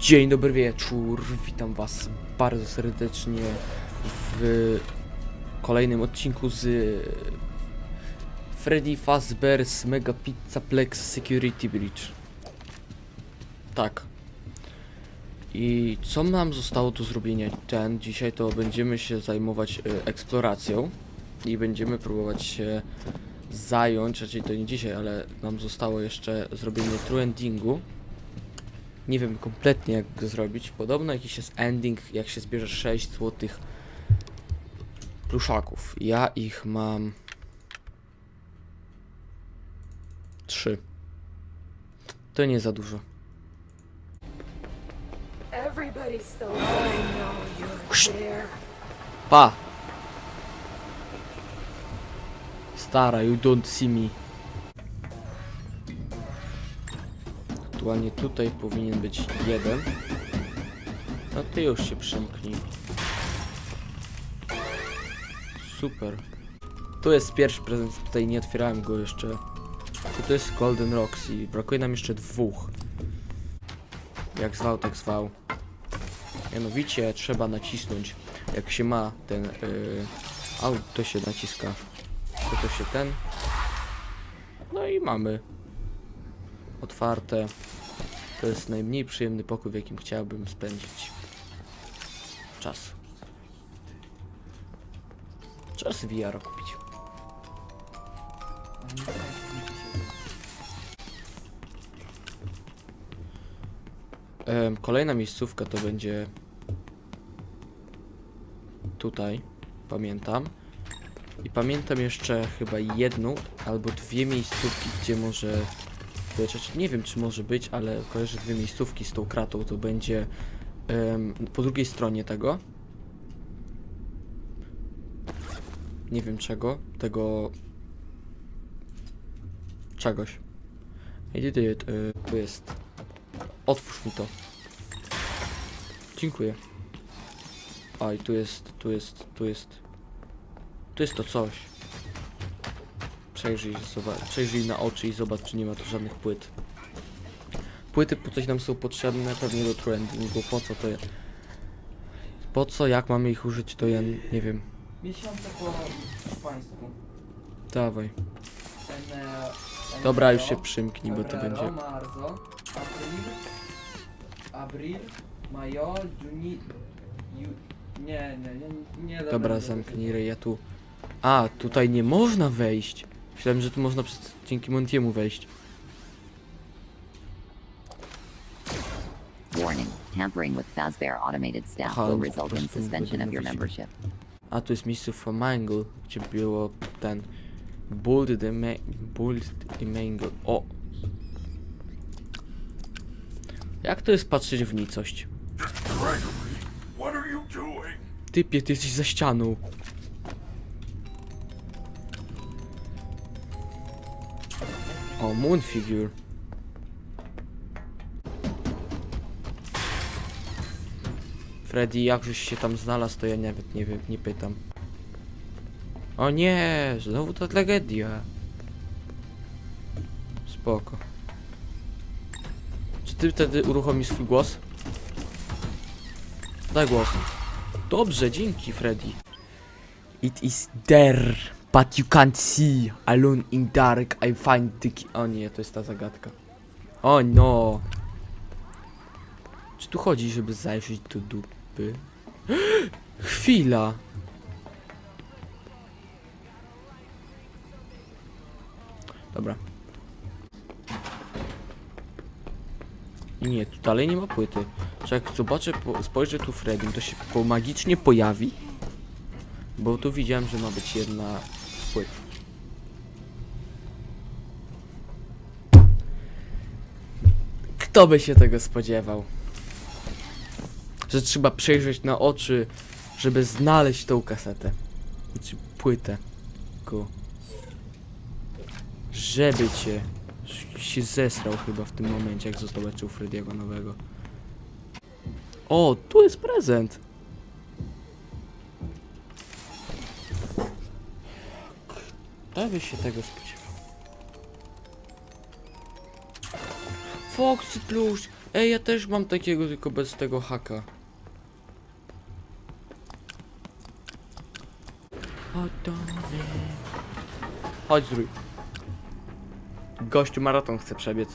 Dzień dobry wieczór, witam was bardzo serdecznie w kolejnym odcinku z Freddy Fazbear's Mega Pizza Plex Security Breach. Tak. I co nam zostało do zrobienia? Ten, dzisiaj to będziemy się zajmować e, eksploracją i będziemy próbować się zająć, raczej to nie dzisiaj, ale nam zostało jeszcze zrobienie true endingu. Nie wiem kompletnie jak go zrobić. Podobno jakiś jest ending, jak się zbierze 6 złotych pluszaków. Ja ich mam 3. To nie za dużo. Pa! Stara, you don't see me. Aktualnie tutaj powinien być jeden. No ty już się przymknij. Super. Tu jest pierwszy prezent, tutaj nie otwierałem go jeszcze. To, to jest Golden Roxy. Brakuje nam jeszcze dwóch. Jak zwał, tak zwał. Mianowicie trzeba nacisnąć, jak się ma ten... Yy... Au, to się naciska. To to się ten... No i mamy. Otwarte. To jest najmniej przyjemny pokój, w jakim chciałbym spędzić czas. Czas VR kupić. Kolejna miejscówka to będzie tutaj, pamiętam. I pamiętam jeszcze chyba jedną albo dwie miejscówki, gdzie może nie wiem czy może być, ale kojarzę dwie miejscówki z tą kratą, to będzie em, po drugiej stronie tego. Nie wiem czego, tego czegoś. I did it, y, tu jest. Otwórz mi to. Dziękuję. A i tu jest, tu jest, tu jest. Tu jest to coś. Przejrzyj, przejrzyj na oczy i zobacz, czy nie ma tu żadnych płyt. Płyty po coś nam są potrzebne, pewnie do trendingu. Po co to jest? Po co, jak mamy ich użyć, to ja nie wiem. Miesiące po hiszpańsku. Dawaj. Ene, Dobra, już się przymknij, bo to będzie. Marzo, abril, majo, juni, ju, nie, nie, nie, nie dobra, zamknij ryj, ja tu... A, tutaj nie można wejść. Myślałem, że tu można przez... dzięki Montiemu wejść. Warning, tampering with Fazbear automated staff Aha, will result in suspension of your membership. A tu jest miejsce Mangle, gdzie było ten Build the ma Build the Mangle. O! Jak to jest patrzeć w nicość? Gregory, what are you doing? Typie, ty jesteś za ścianą. Moon Figure. Freddy, jak żeś się tam znalazł, to ja nawet nie wiem, nie pytam. O nie, znowu ta tragedia. Spoko. Czy ty wtedy uruchomisz swój głos? Daj głos. Dobrze, dzięki Freddy. It is there, but you can't see. Alone in dark, I find the key. O nie, to jest ta zagadka. O no. Czy tu chodzi, żeby zajrzeć do dupy? Chwila. Dobra. Nie, tu dalej nie ma płyty. Czy jak zobaczę, po, spojrzę tu Freddy, to się po magicznie pojawi? Bo tu widziałem, że ma być jedna płyt. Kto by się tego spodziewał? Że trzeba przejrzeć na oczy, żeby znaleźć tą kasetę. Czy płytę. Ku. Żeby cię się zesrał chyba w tym momencie, jak zobaczył Frediego nowego. O, tu jest prezent! Kto by się tego spodziewał? Foxy Plusz! Ej, ja też mam takiego, tylko bez tego haka. Chodź, zrój. Gościu maraton chce przebiec.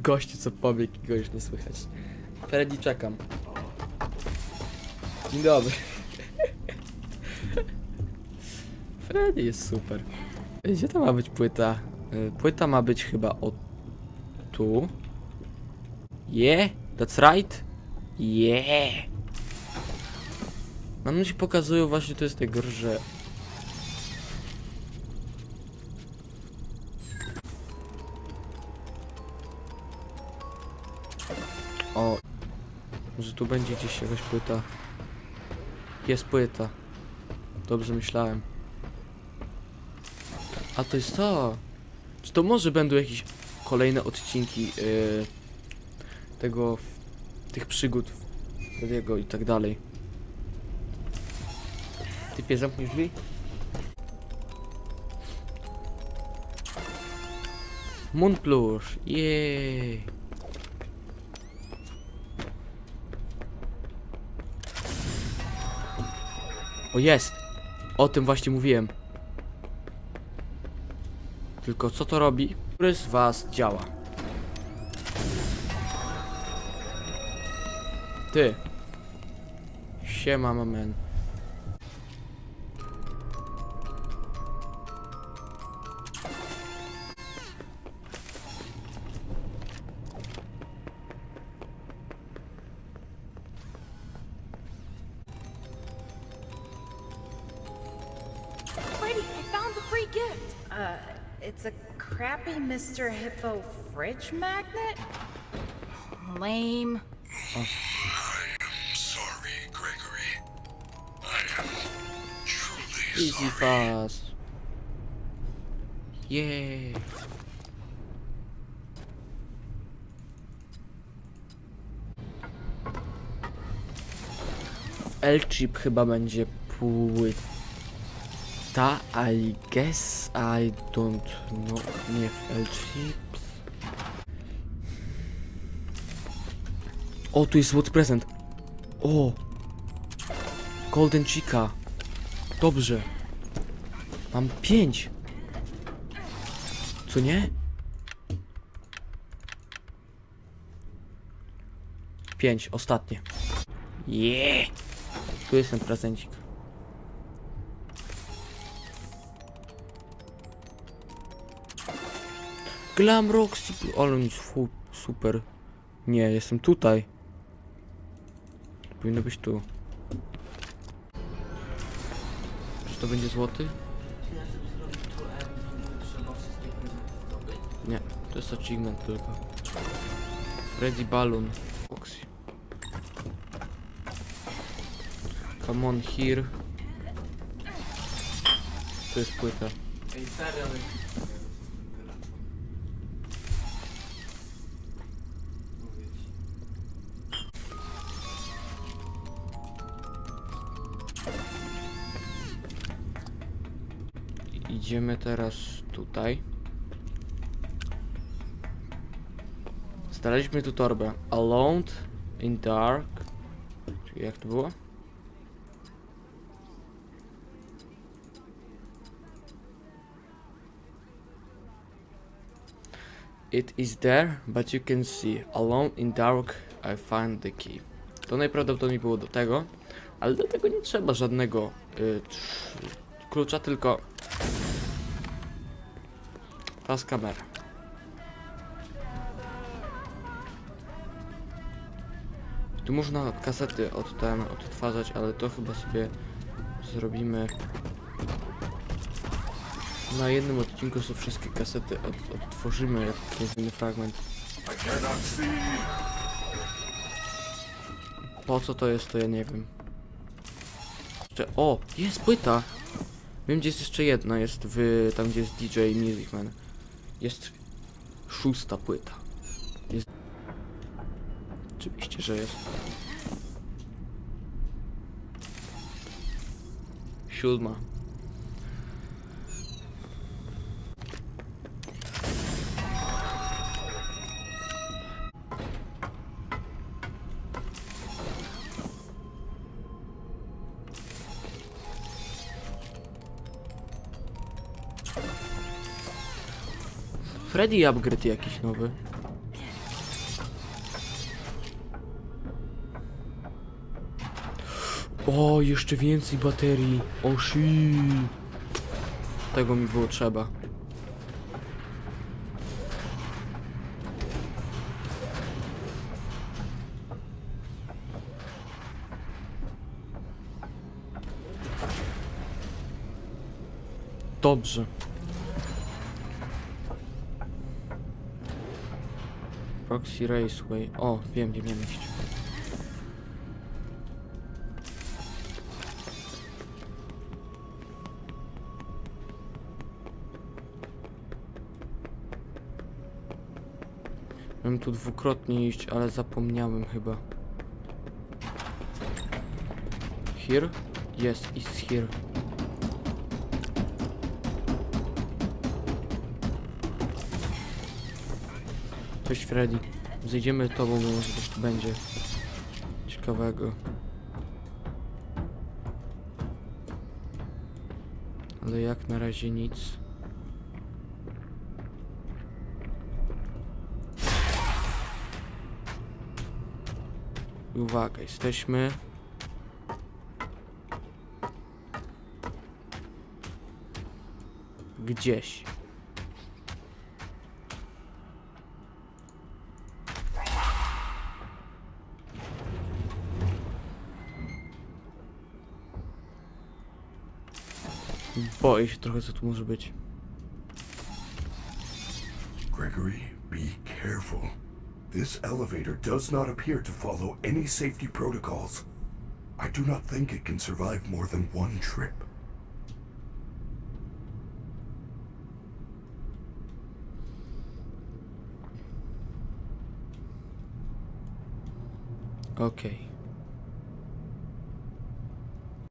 Gościu co pobiegł go już nie słychać. Freddy czekam. Dzień dobry. Freddy jest super. Gdzie to ma być płyta? Y, Płyta ma być chyba o tu. Yeah, that's right. Yeah. Nam się pokazują właśnie to jest tego, że O, że tu będzie gdzieś jakaś płyta. Jest płyta. Dobrze myślałem. A to jest to. Czy to może będą jakieś kolejne odcinki yy, tego, tych przygód Frediego i tak dalej. Typie, zamknij drzwi? Moon Plush, jej. O jest! O tym właśnie mówiłem. Tylko co to robi? Który z was działa? Ty. Siema, mamen. It's a crappy Mr. Hippo fridge magnet? Lame. Sorry, Gregory. I am truly Easy oh, sorry. fast. Yay. L-chip chyba będzie płyta, I guess, I don't know, nie w L-chips. O, tu jest złoty prezent. O! Golden Chica. Dobrze. Mam pięć. Co nie? Pięć, ostatnie. Yeah! Tu jest ten prezencik. Glam Roxy, ale nic, super. Nie, jestem tutaj. Powinno być tu. Czy to będzie złoty? Nie, to jest achievement tylko. Freddy Balloon. Foxy. Come on here. To jest płyta. Ej, serio, Idziemy teraz tutaj. Znaleźliśmy tu torbę. Alone in dark. Czyli jak to było? It is there, but you can see. Alone in dark, I find the key. To najprawdopodobniej było do tego, ale do tego nie trzeba żadnego y, klucza, tylko Pas kamera. Tu można kasety od ten odtwarzać, ale to chyba sobie zrobimy na jednym odcinku sobie wszystkie kasety od, odtworzymy jak jest inny fragment. Po co to jest, to ja nie wiem. Jeszcze, o, jest płyta! Wiem, gdzie jest jeszcze jedna, jest w, tam gdzie jest DJ Music Man. Jest szósta płyta. Jest... Oczywiście, że jest. Siódma. Freddy upgrade jakiś nowy. O, jeszcze więcej baterii. O shit. Tego mi było trzeba. Dobrze. Proxy Raceway. O, wiem gdzie miałem iść. Miałem tu dwukrotnie iść, ale zapomniałem chyba. Here? Yes, it's here. Cześć Freddy. Zejdziemy tobą, bo może coś tu będzie ciekawego. Ale jak na razie nic. Uwaga, jesteśmy gdzieś. Boję się trochę, co tu może być. Gregory, be careful. This elevator does not appear to follow any safety protocols. I do not think it can survive more than one trip. Okej.